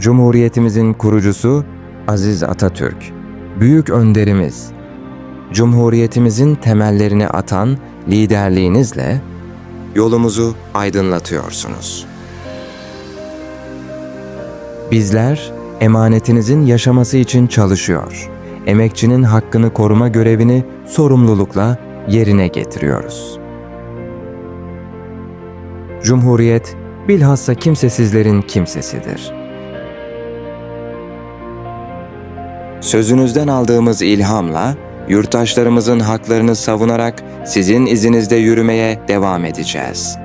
Cumhuriyetimizin kurucusu Aziz Atatürk, büyük önderimiz, Cumhuriyetimizin temellerini atan liderliğinizle yolumuzu aydınlatıyorsunuz. Bizler emanetinizin yaşaması için çalışıyor. Emekçinin hakkını koruma görevini sorumlulukla yerine getiriyoruz. Cumhuriyet bilhassa kimsesizlerin kimsesidir. Sözünüzden aldığımız ilhamla yurttaşlarımızın haklarını savunarak sizin izinizde yürümeye devam edeceğiz.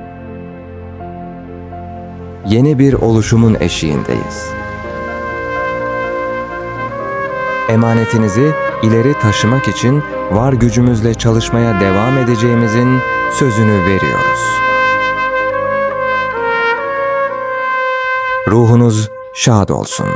Yeni bir oluşumun eşiğindeyiz. Emanetinizi ileri taşımak için var gücümüzle çalışmaya devam edeceğimizin sözünü veriyoruz. Ruhunuz şad olsun.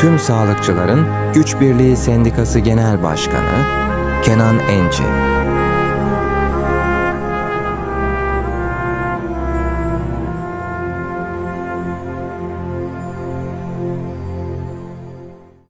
Tüm Sağlıkçıların Güç Birliği Sendikası Genel Başkanı Kenan Enci